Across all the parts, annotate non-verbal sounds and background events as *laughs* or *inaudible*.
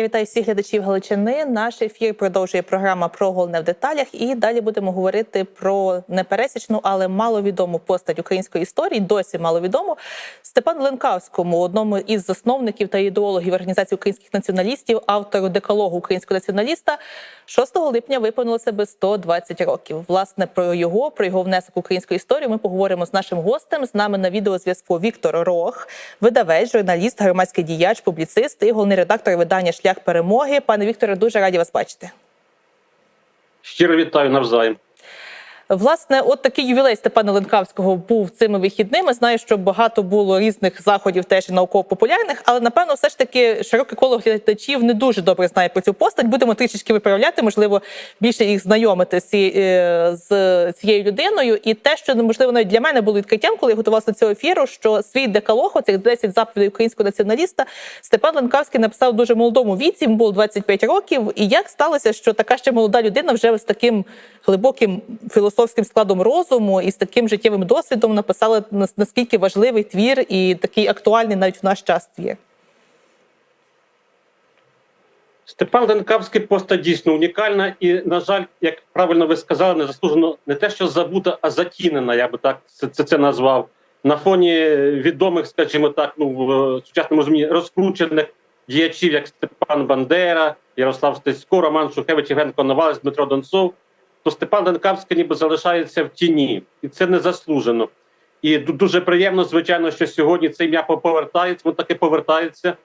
Я вітаю всіх глядачів Галичини. Наш ефір продовжує програма про головне в деталях. І далі будемо говорити про непересічну, але маловідому постать української історії. Досі маловідому Степану Ленкавському, одному із засновників та ідеологів організації українських націоналістів, автору декалогу українського націоналіста. 6 липня виповнилося би 120 років. Власне про його, про його внесок в українську історію. Ми поговоримо з нашим гостем. З нами на відеозв'язку Віктор Рох, видавець, журналіст, громадський діяч, публіцист і головний редактор видання Шлях перемоги. Пане Вікторе, дуже раді вас бачити. Щиро вітаю навзаєм. Власне, от такий ювілей Степана Ленкавського був цими вихідними. Знаю, що багато було різних заходів, теж науково-популярних, але напевно, все ж таки широке коло глядачів не дуже добре знає про цю постать. Будемо трішечки виправляти, можливо, більше їх знайомити з е, цією людиною. І те, що можливо навіть для мене було відкриттям, коли я готувалася до цього ефіру, що свій декалог, оцих 10 заповідей українського націоналіста, Степан Ленкавський написав дуже молодому віці. Йому було 25 років. І як сталося, що така ще молода людина вже з таким глибоким філософським складом розуму і з таким життєвим досвідом написала нас- наскільки важливий твір і такий актуальний навіть в наш час твір. Степан Ленкавський постать дійсно унікальна і, на жаль, як правильно ви сказали, не заслужено не те, що забута, а затінена, я би так це, це, це назвав. На фоні відомих, скажімо так, ну в сучасному розумінні розкручених діячів, як Степан Бандера, Ярослав Стецько, Роман Шухевич, Євген Коновалець, Дмитро Донцов, то Степан Ленкавський ніби залишається в тіні, і це не заслужено. І дуже приємно, звичайно, що сьогодні це ім'я повертається, воно таки повертається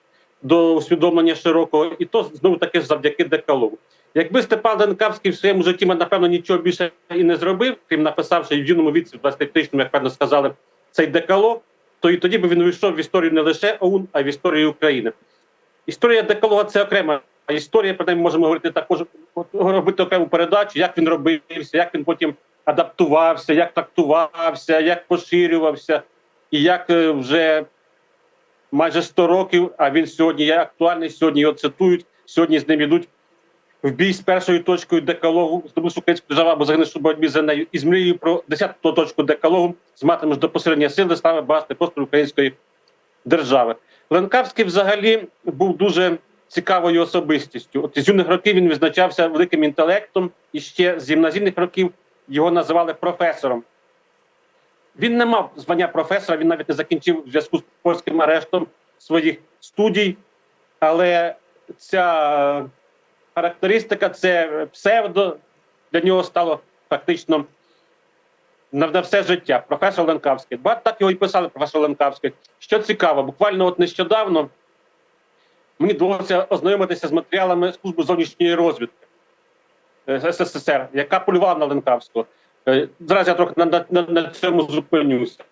до усвідомлення широкого, і то знову таки завдяки декалогу. Якби Степан Ленкавський в своєму житті, напевно, нічого більше і не зробив, крім написавши в юному віці, в 20-річному, як певно сказали, цей декалог, то і тоді би він увійшов в історію не лише ОУН, а й в історію України. Історія декалога це окрема історія, про неї ми можемо говорити також, робити окрему передачу, як він робився, як він потім адаптувався, як трактувався, як поширювався, і як е, вже майже 100 років, а він сьогодні є актуальний, сьогодні його цитують, сьогодні з ним йдуть в бій з першою точкою декалогу, здобувши українську державу або загинувши боротьбі за нею, і з мрією про 10-ту точку декалогу зматимеш до посилення сили, слави, багатства просто української держави. Ленкавський взагалі був дуже цікавою особистістю. От з юних років він відзначався великим інтелектом, і ще з гімназійних років його називали професором. Він не мав звання професора, він навіть не закінчив в зв'язку з польським арештом своїх студій, але ця характеристика, це псевдо для нього стало фактично на, все життя. Професор Ленкавський. Багато так його і писали, професор Ленкавський. Що цікаво, буквально от нещодавно мені довелося ознайомитися з матеріалами служби зовнішньої розвідки е, СССР, яка полювала на Ленкавського. Е, Зараз я трохи на, на, на, цьому зупинюся.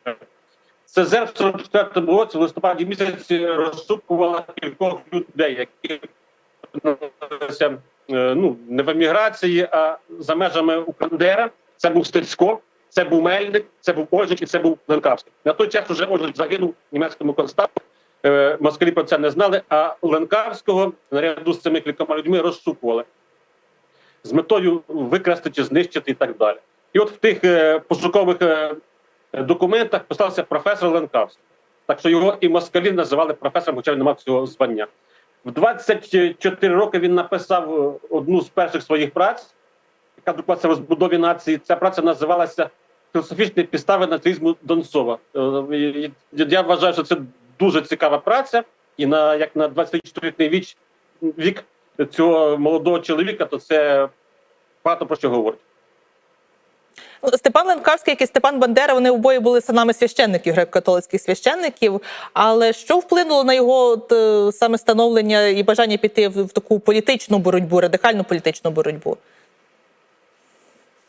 ЦЗР в 44 році в листопаді місяці розшукувала кількох людей, які е, ну, не в еміграції, а за межами Укандера. Це був Стецько, це був Мельник, це був Ольжик і це був Ленкавський. На той час вже Ольжик загинув німецькому концтаборі. Е, Москалі про це не знали, а Ленкавського наряду з цими кількома людьми розшукували з метою викрасти чи знищити і так далі. І от в тих е, пошукових е, документах писався професор Ленкавський. Так що його і москалі називали професором, хоча він не мав цього звання. В 24 роки він написав одну з перших своїх праць, яка друкувалася в розбудові нації. Ця праця називалася Філософічні підстави нацизму Донцова. Я вважаю, що це дуже цікава праця, і на як на 24-річний віч вік цього молодого чоловіка, то це багато про що говорить. Степан Ленкавський, як і Степан Бандера, вони обоє були синами священників, греко-католицьких священників. Але що вплинуло на його от, е, саме становлення і бажання піти в, в таку політичну боротьбу, радикальну політичну боротьбу?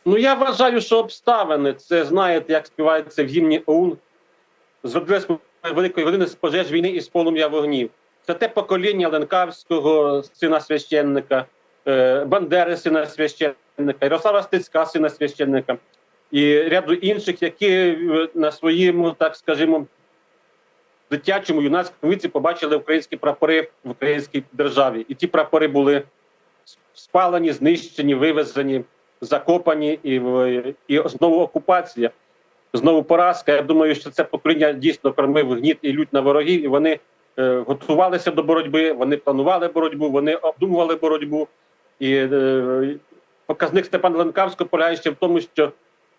Ну я вважаю, що обставини це знаєте, як співається в гімні ОУН. Зробилась великої години з пожеж війни і з полум'я вогнів. Це те покоління Ленкавського, сина священника, е, Бандери, сина священника, Ярослава Стецька, сина священника, і ряду інших, які на своєму, так скажімо, дитячому юнацькому віці побачили українські прапори в українській державі. І ті прапори були спалені, знищені, вивезені, закопані, і, і знову окупація, знову поразка. Я думаю, що це покоління дійсно кормив гніт і лють на ворогів, і вони е, готувалися до боротьби, вони планували боротьбу, вони обдумували боротьбу. І е, показник Степана Ленкавського полягає ще в тому, що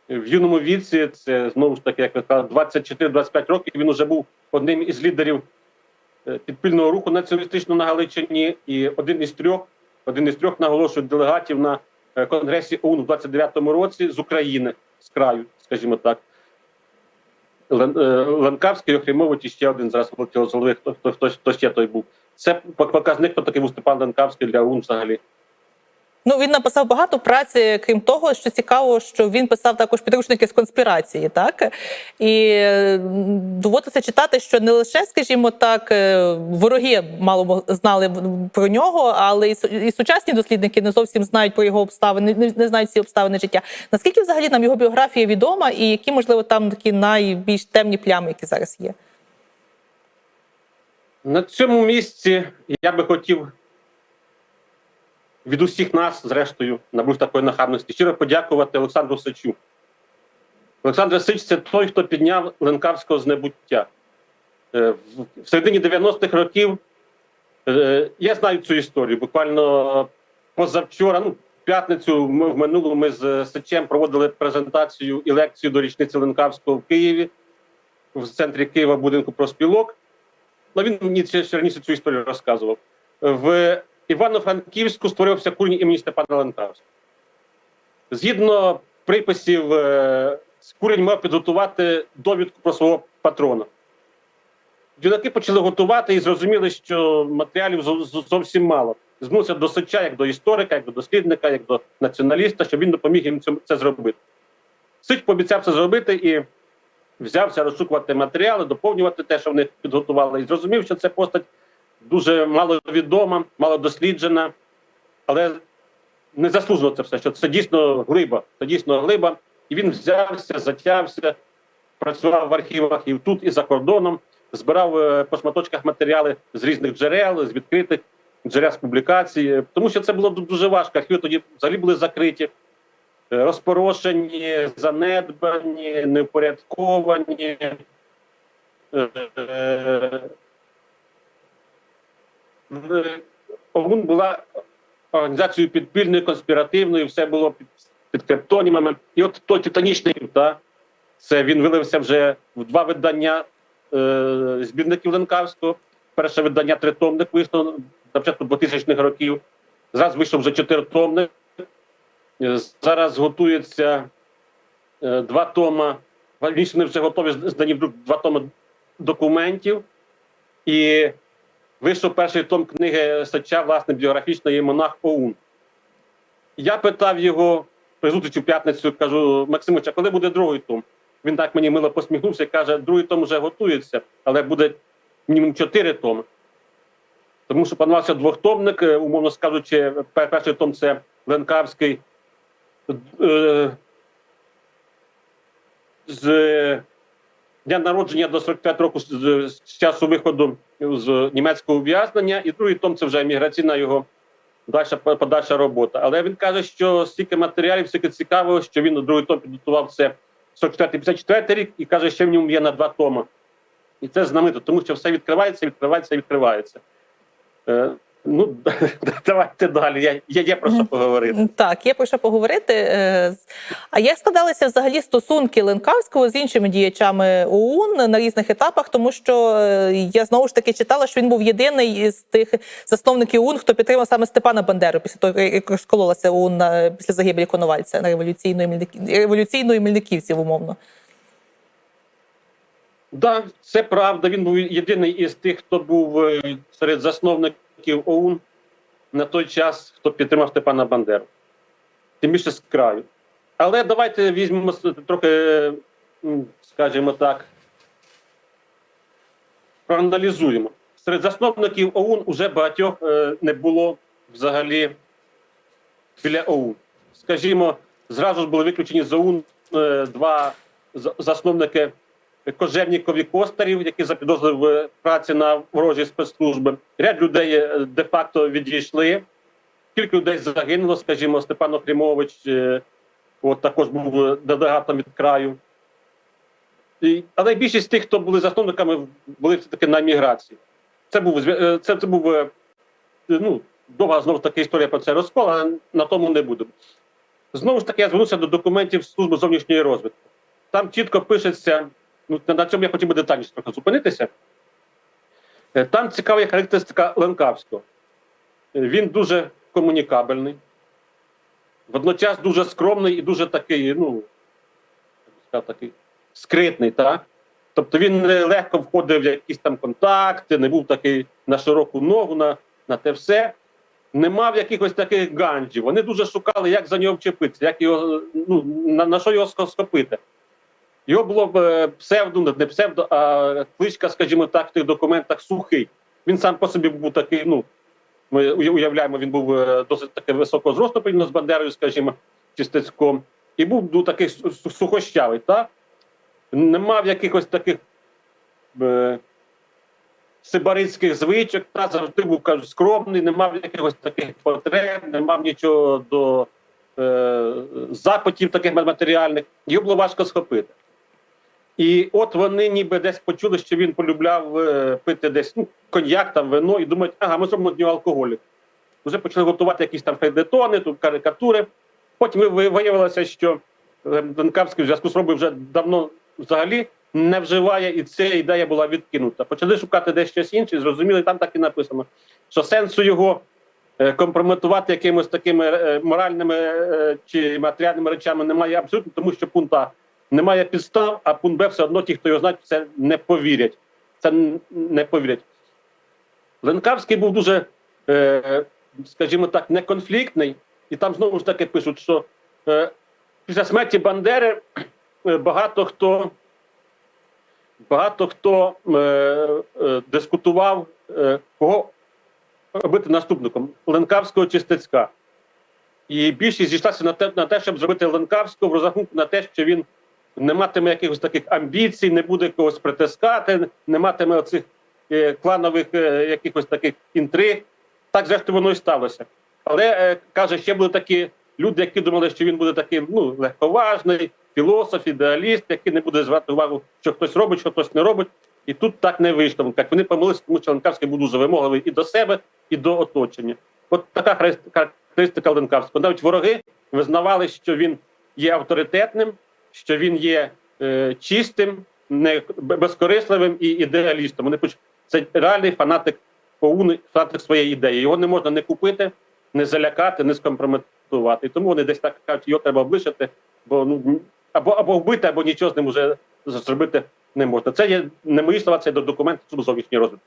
в юному віці, це знову ж таки, як ви сказали, 24-25 років, він вже був одним із лідерів е, підпільного руху націоналістичного на Галичині, і один із трьох, один із трьох наголошую делегатів на е, конгресі ОУН у 29-му році з України, з краю, скажімо так. Лен- е, Охрімович і ще один зараз вилетіло з голови, хто, хто, хто, ще той був. Це пок- показник, хто такий був Степан Ленкавський для УН взагалі. Ну він написав багато праці, крім того, що цікаво, що він писав також підручники з конспірації, так і доводиться читати, що не лише, скажімо так, е, вороги мало знали про нього, але і сучасні дослідники не зовсім знають про його обставини, не знають всі обставини життя. Наскільки взагалі нам його біографія відома, і які можливо там такі найбільш темні плями, які зараз є? На цьому місці я би хотів від усіх нас, зрештою, набув такої нахабності, щиро подякувати Олександру Сичу. Олександр Сич це той, хто підняв Ленкавського з небуття. Е, в- середині 90-х років е, я знаю цю історію. Буквально позавчора, ну, п'ятницю, ми в минулому ми з Сичем проводили презентацію і лекцію до річниці Ленкавського в Києві, в центрі Києва будинку проспілок. Ну, він мені ще раніше цю історію розказував. В Івано-Франківську створився курінь імені Степана Ленкавського. Згідно приписів, е, курінь мав підготувати довідку про свого патрона. Юнаки почали готувати і зрозуміли, що матеріалів зо- зо- зовсім мало. Звернувся до Сича як до історика, як до дослідника, як до націоналіста, щоб він допоміг їм це зробити. Сич пообіцяв це зробити і взявся розшукувати матеріали, доповнювати те, що вони підготували, і зрозумів, що це постать дуже маловідома, малодосліджена, але не заслужено це все, що це дійсно глиба, це дійсно глиба. І він взявся, затявся, працював в архівах і тут, і за кордоном, збирав е, по шматочках матеріали з різних джерел, з відкритих джерел з публікацій, тому що це було дуже важко. Архіви тоді взагалі були закриті е, розпорошені, занедбані, неупорядковані. Е, ОГУН була організацією підпільною, конспіративною, все було під, під криптонімами. І от той титанічний та, це він вилився вже в два видання е, збірників Ленкавського. Перше видання тритомник вийшло на початку 2000-х років. Зараз вийшов вже чотиритомник. Е, Зараз готується е, два тома. Вони вже готові здані в друк два томи документів. І вийшов перший том книги Сача, власне, біографічної монах ОУН. Я питав його при зустрічі в п'ятницю, кажу: Максимович, а коли буде другий том? Він так мені мило посміхнувся і каже: другий том вже готується, але буде мінімум чотири томи. Тому що планувався двохтомник, е, умовно скажучи, перший том це Ленкавський. е, З дня народження до 45 років з, часу виходу з німецького ув'язнення, і другий том це вже міграційна його дальша подальша робота. Але він каже, що стільки матеріалів, стільки цікавого, що він другий том підготував це 44-54 рік, і каже, що в ньому є на два тома. І це знамено, тому що все відкривається, відкривається, відкривається. Ну, *laughs* давайте далі. Я, я є про що поговорити. Так, є про що поговорити. Е, А як складалися взагалі стосунки Ленкавського з іншими діячами ОУН на різних етапах? Тому що е, я знову ж таки читала, що він був єдиний із тих засновників ОУН, хто підтримав саме Степана Бандеру після того, як розкололася ОУН на- після загибелі Коновальця на революційної революційної Мельниківців, умовно. Да, це правда. Він був єдиний із тих, хто був е, серед засновників ОУН на той час, хто підтримав Степана Бандеру. Тим більше з краю. Але давайте візьмемо трохи, скажімо так, проаналізуємо. Серед засновників ОУН уже багатьох е, не було взагалі біля ОУН. Скажімо, зразу ж були виключені з ОУН е, два засновники Кожевніков і Костарів, які в праці на ворожі спецслужби. Ряд людей е, де-факто відійшли. Кілька людей загинуло, скажімо, Степан Охрімович, е, от також був е, делегатом від краю. І, але більшість тих, хто були засновниками, були все-таки на міграції. це був це, це був ну, довга знову таки історія про цей розкол, але на тому не буду. Знову ж таки, я звернувся до документів Служби зовнішньої розвідки. Там чітко пишеться, ну на- цьому я хотів би детальніше трохи зупинитися. Е, Там цікава є характеристика Ленкавського. Е, Він дуже комунікабельний, водночас дуже скромний і дуже такий, ну, такий скритний, так? Тобто він не легко входив в якісь там контакти, не був такий на широку ногу, на, на те все. Не мав якихось таких ганджів. Вони дуже шукали, як за нього вчепитися, як його, ну, на, на що його схопити. Його було е, псевдо, не псевдо, а кличка, скажімо так, в тих документах сухий. Він сам по собі був такий, ну, ми уявляємо, він був е, досить таки високого зросту порівняно з Бандерою, скажімо, чи Стецьком. І був ну, такий су- су- сухощавий, так? Не мав якихось таких е, сибаритських звичок, та завжди був кажуть, скромний, не мав якихось таких потреб, не мав нічого до е, запитів таких матеріальних. Його було важко схопити. І от вони ніби десь почули, що він полюбляв е, пити десь ну, коньяк, там вино, і думають, ага, ми зробимо нього алкоголік. Вже почали готувати якісь там фейдетони, тут карикатури. Потім виявилося, що е, Ленкавський в зв'язку з робою вже давно взагалі не вживає, і ця ідея була відкинута. Почали шукати десь щось інше, зрозуміли, там так і написано, що сенсу його е, компрометувати якимось такими моральними чи матеріальними речами немає абсолютно, тому що пункта немає підстав, а пункт Б все одно ті, хто його знають, це не повірять. Це не повірять. Ленкавський був дуже, е, скажімо так, неконфліктний, і там знову ж таки пишуть, що е, після смерті Бандери е, багато хто багато хто е, е, дискутував, е, кого робити наступником Ленкавського чи Стецька. І більшість зійшлася на те, на те, щоб зробити Ленкавського в розрахунку на те, що він не матиме якихось таких амбіцій, не буде когось притискати, не матиме оцих е, кланових е, якихось таких інтриг. Так, зрештою, воно і сталося. Але е, каже, ще були такі люди, які думали, що він буде таким ну, легковажний, філософ, ідеаліст, який не буде звати увагу, що хтось робить, що хтось не робить. І тут так не вийшло. Як вони помилилися, тому що Ленкавський був дуже вимогливий і до себе, і до оточення. От така характеристика Ленкавського. Навіть вороги визнавали, що він є авторитетним, що він є е, чистим, не безкорисливим і ідеалістом. Вони пишуть, це реальний фанатик ОУН, фанатик своєї ідеї. Його не можна не купити, не залякати, не скомпрометувати. Тому вони десь так кажуть, його треба облишити, бо ну або або вбити, або нічого з ним вже зробити не можна. Це є не мої слова, це до документів Служби зовнішньої розвитку.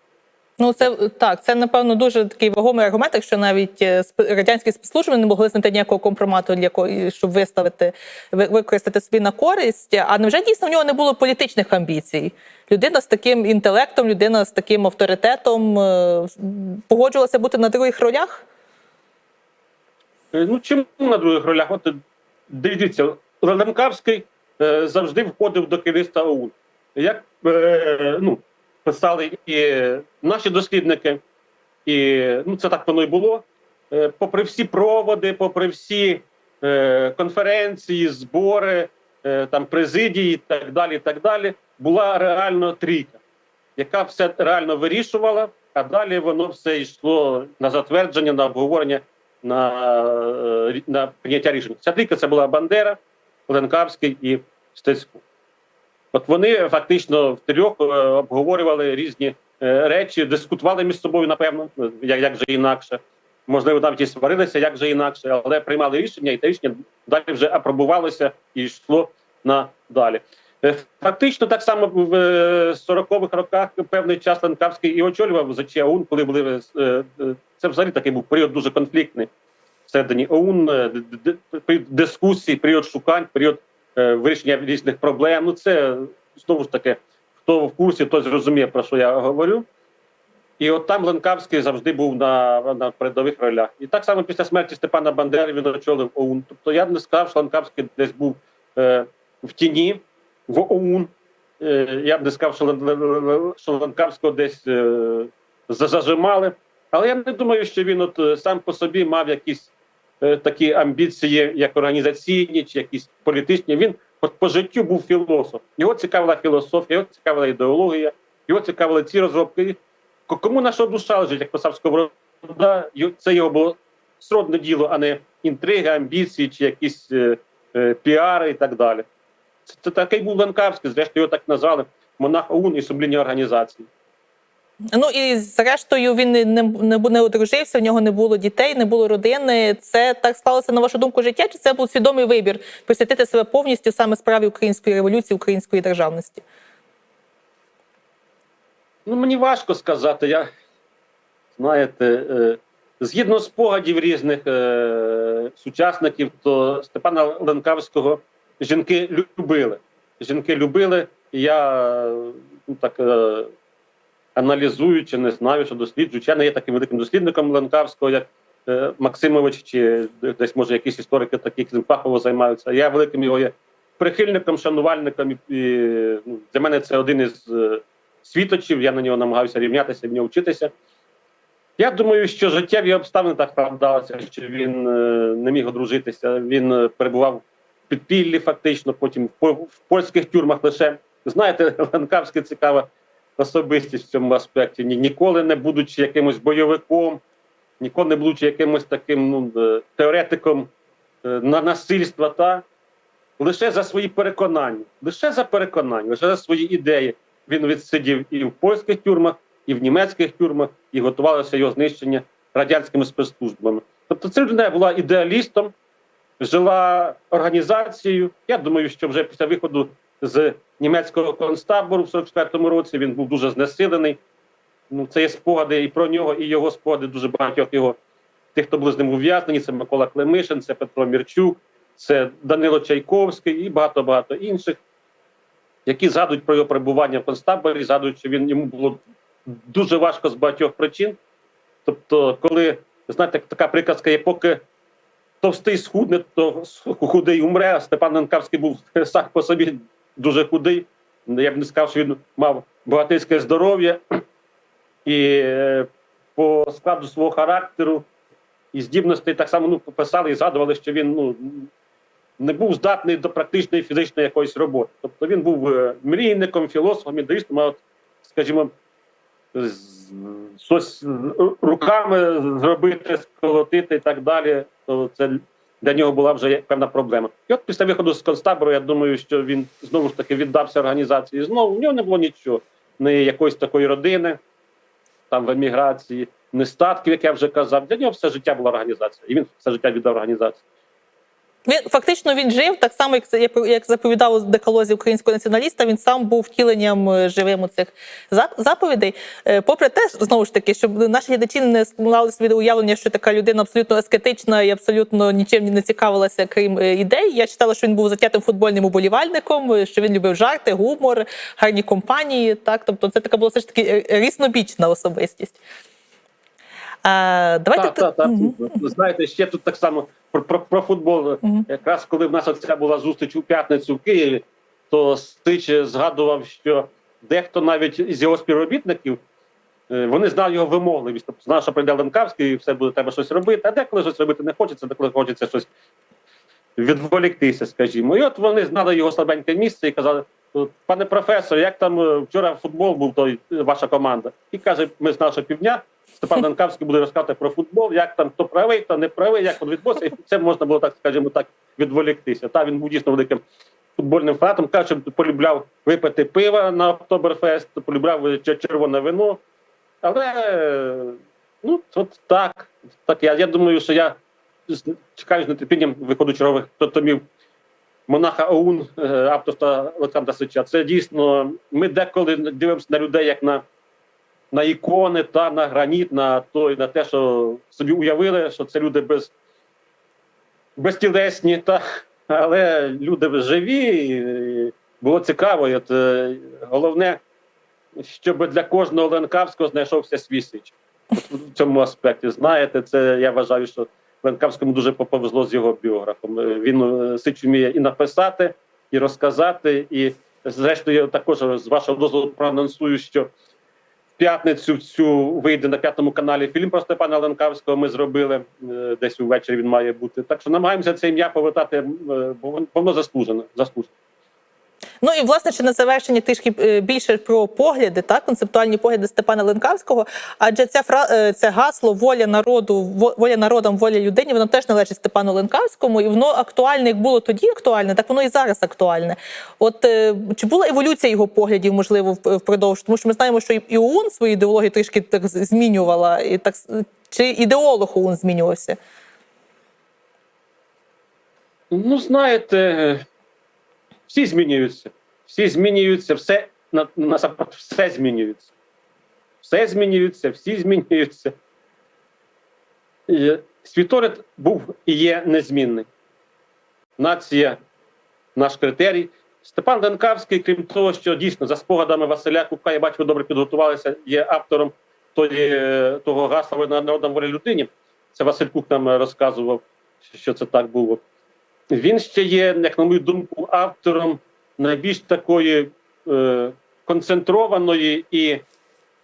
Ну, це так, це напевно дуже такий вагомий аргумент, якщо навіть е, радянські спецслужби не могли знайти ніякого компромату для щоб виставити використати собі на користь. А невже дійсно в нього не було політичних амбіцій? Людина з таким інтелектом, людина з таким авторитетом е, погоджувалася бути на других ролях? Е, Ну чому на других ролях? От дивіться, Ленкавський е, завжди входив до керівництва ОУН. Як ну, писали і наші дослідники, і ну, це так воно і було. Е, попри всі проводи, попри всі е, конференції, збори, е, там президії і так далі, і так далі, була реально трійка, яка все реально вирішувала, а далі воно все йшло на затвердження, на обговорення на, е, на прийняття рішень. Ця трійка це була Бандера, Ленкавський і Стецько. От вони фактично втрьох е, обговорювали різні е, речі, дискутували між собою, напевно, як, як же інакше. Можливо, навіть і сварилися, як же інакше, але приймали рішення, і те рішення далі вже апробувалося і йшло надалі. Е, Фактично, так само в е, 40-х роках певний час Ленкавський і очолював ЗЧ ОУН, коли були це взагалі такий був період дуже конфліктний всередині ОУН, е, д- д- д- період шукань, період вирішення різних проблем. Ну це знову ж таки, хто в курсі, той зрозуміє, про що я говорю. І от там Ленкавський завжди був на, на передових ролях. І так само після смерті Степана Бандери він очолив ОУН. Тобто я б не сказав, що Ленкавський десь був е, в тіні в ОУН. Е, я б не сказав, що, що Ленкавського десь е, зажимали. Але я не думаю, що він от е, сам по собі мав якісь е, такі амбіції, як організаційні чи якісь політичні. Він от по життю був філософ. Його цікавила філософія, його цікавила ідеологія, його цікавили ці розробки. Кому наша душа лежить, як писав Сковорода, це його було сродне діло, а не інтриги, амбіції чи якісь е, е, піари і так далі. Це, це такий був Ленкавський, зрештою його так назвали монах ОУН і сумлінні організації. Ну і зрештою він не, не, не, одружився, в нього не було дітей, не було родини. Це так сталося на вашу думку життя? Чи це був свідомий вибір присвятити себе повністю саме справі української революції, української державності? Ну, мені важко сказати. Я, знаєте, е, згідно спогадів різних е, сучасників, то Степана Ленкавського жінки любили. Жінки любили, я ну, так е, аналізуючи, не знаю, що досліджуючи. Я не є таким великим дослідником Ленкавського, як е, Максимович, чи десь, може, якісь історики такі, які фахово займаються. Я великим його є прихильником, шанувальником, і, і ну, для мене це один із. е, світочів, я на нього намагаюся рівнятися, в нього вчитися. Я думаю, що життєві обставини так справдалися, що він е, не міг одружитися. Він е, перебував в підпіллі, фактично, потім в, в польських тюрмах лише. Знаєте, *laughs* Ланкавська цікава особистість в цьому аспекті. Ні, ніколи не будучи якимось бойовиком, ніколи не будучи якимось таким ну, е, теоретиком е, на насильства, та лише за свої переконання, лише за переконання, лише за свої ідеї він відсидів і в польських тюрмах, і в німецьких тюрмах, і готувалося його знищення радянськими спецслужбами. Тобто, ця людина була ідеалістом, жила організацією. Я думаю, що вже після виходу з німецького концтабору в 44-му році він був дуже знесилений. Ну, це є спогади і про нього, і його спогади дуже багатьох його тих, хто були з ним ув'язнені. Це Микола Клемишин, це Петро Мірчук, це Данило Чайковський і багато багато інших які згадують про його перебування в концтаборі, згадують, що він йому було дуже важко з багатьох причин. Тобто, коли знаєте, така приказка є, поки товстий схудне, то худий умре. Степан Ланкавський був сам по собі дуже худий. Я б не сказав, що він мав багатирське здоров'я і е, по складу свого характеру і здібностей так само ну, писали і згадували, що він ну, не був здатний до практичної фізичної якоїсь роботи. Тобто він був е, мрійником, філософом, ідеалістом, а от, скажімо, щось руками зробити, сколотити і так далі, то це для нього була вже певна проблема. І от після виходу з концтабору, я думаю, що він знову ж таки віддався організації. Знову в нього не було нічого, ні якоїсь такої родини, там в еміграції, не статків, як я вже казав. Для нього все життя була організація, і він все життя віддав організації. Він фактично він жив так само, як це як- заповідав декалозі українського націоналіста. Він сам був втіленням е, живим у цих заповідей. Е, Попри те, знову ж таки, щоб наші глядачі не склали собі уявлення, що така людина абсолютно аскетична і абсолютно нічим не цікавилася, крім е, ідей. Я читала, що він був затятим футбольним уболівальником, що він любив жарти, гумор, гарні компанії. Так, тобто, це така була все ж таки різнобічна особистість. А, давайте Так, так, так. Ви Знаєте, ще тут так само про, про, про футбол. Мгм. Якраз коли в нас оця була зустріч у п'ятницю в Києві, то Стич згадував, що дехто навіть із його співробітників е, вони знали його вимогливість. Тобто знав, що прийде Ленкавський і все буде треба щось робити, а деколи щось робити не хочеться, деколи хочеться щось відволіктися, скажімо. І от вони знали його слабеньке місце і казали: пане професор, як там е, вчора футбол був той е, ваша команда? І каже, ми з нашого півдня. Степан *laughs* Ланкавський буде розказувати про футбол, як там хто правий, хто не правий, як він відбувся. І це можна було так, скажімо так, відволіктися. Та він був дійсно великим футбольним фанатом. Каже, полюбляв випити пива на Октоберфест, полюбляв червоне вино. Але е, ну от так. так я, я думаю, що я чекаю з нетерпінням виходу чергових томів монаха ОУН е, авторства Олександра Сича. Це дійсно ми деколи дивимося на людей як на, на ікони та на граніт, на той, на те, що собі уявили, що це люди без, безтілесні, та, але люди живі. І було цікаво. І от, е, головне, щоб для кожного Ленкавського знайшовся свій сич. В цьому аспекті. Знаєте, це я вважаю, що Ленкавському дуже повезло з його біографом. Е, Він е, сич вміє і написати, і розказати. І, зрештою, також з вашого дозволу проанонсую, що в п'ятницю цю вийде на п'ятому каналі фільм про Степана Ленкавського. Ми зробили е, десь увечері. Він має бути. Так що намагаємося це ім'я повертати, е, бо воно заслужено. заслужено. Ну і власне ще на завершення трішки е, більше про погляди, так концептуальні погляди Степана Ленкавського. Адже ця фра е, це гасло воля народу, воля народам, воля людині, воно теж належить Степану Ленкавському, і воно актуальне, як було тоді актуальне, так воно і зараз актуальне. От е, чи була еволюція його поглядів, можливо, впродовж? Тому що ми знаємо, що і- ОУН свою ідеологію трішки так змінювала, і так чи ідеолог ОУН змінювався? Ну, знаєте, всі змінюються. Всі змінюються, все на, насамперед все змінюється. Все змінюється, всі змінюються. І Світогляд був і є незмінний. Нація наш критерій. Степан Денкавський, крім того, що дійсно за спогадами Василя Кука, я бачу, добре підготувалися, є автором тої, е, того гасла на народам волі людині. Це Василь Кук нам розказував, що це так було. Він ще є, як на мою думку, автором найбільш такої е, концентрованої і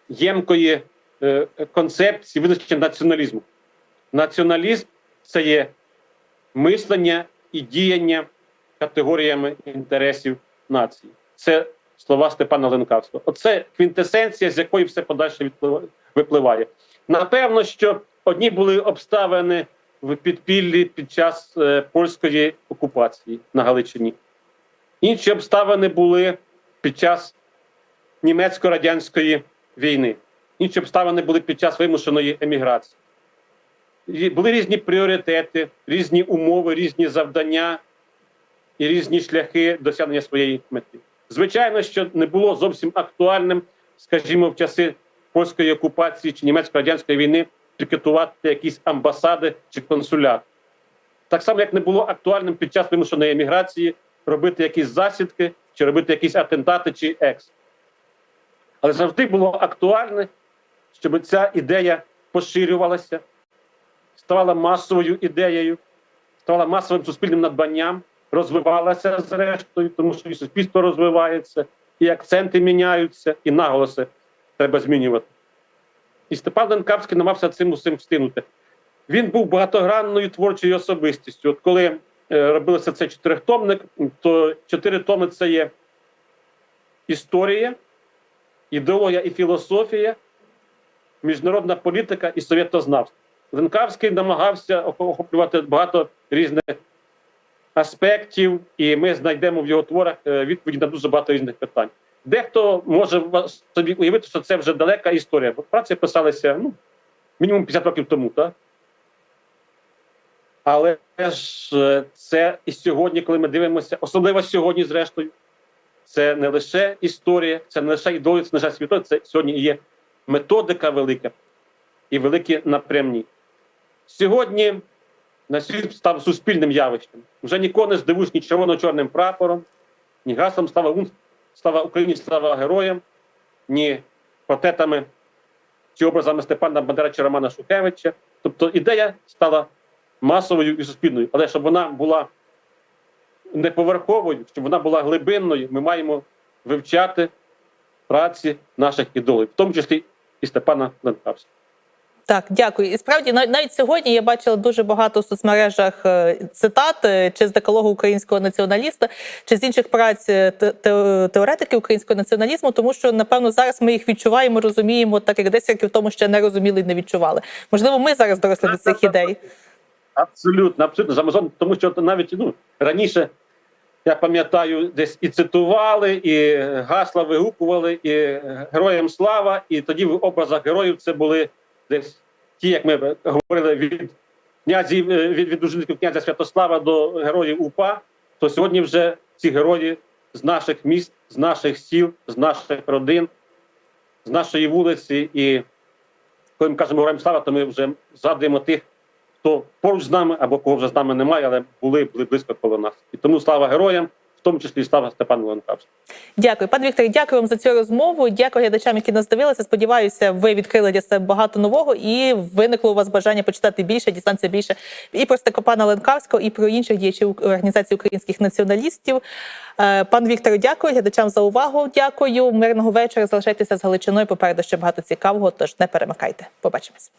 ємкої е, концепції визначення націоналізму. Націоналізм це є мислення і діяння категоріями інтересів нації. Це слова Степана Ленкавського. Оце квінтесенція, з якої все подальше випливає. Напевно, що одні були обставини в підпіллі під час е, польської окупації на Галичині. Інші обставини були під час німецько-радянської війни. Інші обставини були під час вимушеної еміграції. Були різні пріоритети, різні умови, різні завдання і різні шляхи досягнення своєї мети. Звичайно, що не було зовсім актуальним, скажімо, в часи польської окупації чи німецько-радянської війни пікетувати якісь амбасади чи консуляти. Так само, як не було актуальним під час вимушеної еміграції робити якісь засідки, чи робити якісь атентати чи екс. Але завжди було актуальне, щоб ця ідея поширювалася, ставала масовою ідеєю, ставала масовим суспільним надбанням, розвивалася зрештою, тому що і суспільство розвивається, і акценти міняються, і наголоси треба змінювати. І Степан Ленкавський намагався цим усім встигнути. Він був багатогранною творчою особистістю. От коли е, робилося цей чотирихтомник, то чотири томи це є історія, ідеологія і філософія, міжнародна політика і совєтознавство. Ленкавський намагався охоплювати багато різних аспектів, і ми знайдемо в його творах е, відповіді на дуже багато різних питань. Дехто може собі уявити, що це вже далека історія, праці писалися ну, мінімум 50 років тому, так? Але ж е, це і сьогодні, коли ми дивимося, особливо сьогодні, зрештою, це не лише історія, це не лише ідеологія, це не лише світові, це сьогодні є методика велика і великі напрямні. Сьогодні на світ став суспільним явищем. Вже нікого не здивуєш ні червоно-чорним прапором, ні гаслом слава УН, слава Україні, слава героям, ні портретами чи образами Степана Бандера чи Романа Шухевича. Тобто ідея стала масовою і суспільною. Але щоб вона була не поверховою, щоб вона була глибинною, ми маємо вивчати праці наших ідолів, в тому числі і Степана Ленкавського. Так, дякую. І справді нав- навіть сьогодні я бачила дуже багато в соцмережах е, цитат е, чи з декалогу українського націоналіста, чи з інших праць е, те- те- теоретиків українського націоналізму, тому що напевно зараз ми їх відчуваємо, розуміємо, так як 10 років тому ще не розуміли і не відчували. Можливо, ми зараз доросли до цих ідей. Абсолютно, абсолютно Замазон, тому що навіть ну, раніше, я пам'ятаю, десь і цитували, і гасла вигукували, і героям слава, і тоді в образах героїв це були десь ті, як ми говорили, від князів, е, від, від дружинників князя Святослава до героїв УПА, то сьогодні вже ці герої з наших міст, з наших сіл, з наших родин, з нашої вулиці. І коли ми кажемо героям слава, то ми вже згадуємо тих, хто поруч з нами або кого вже з нами немає, але були бли- близько коло нас. І тому слава героям, тому числі і слава Степану Ленкавському. Дякую, пане Вікторе, дякую вам за цю розмову. Дякую глядачам, які нас дивилися. Сподіваюся, ви відкрили для себе багато нового і виникло у вас бажання почитати більше, дізнатися більше і про Степана Ленкавського, і про інших діячів організації українських націоналістів. Е, Пан Вікторе, дякую глядачам за увагу. Дякую. Мирного вечора. Залишайтеся з Галичиною. Попереду ще багато цікавого. Тож не перемикайте. Побачимось.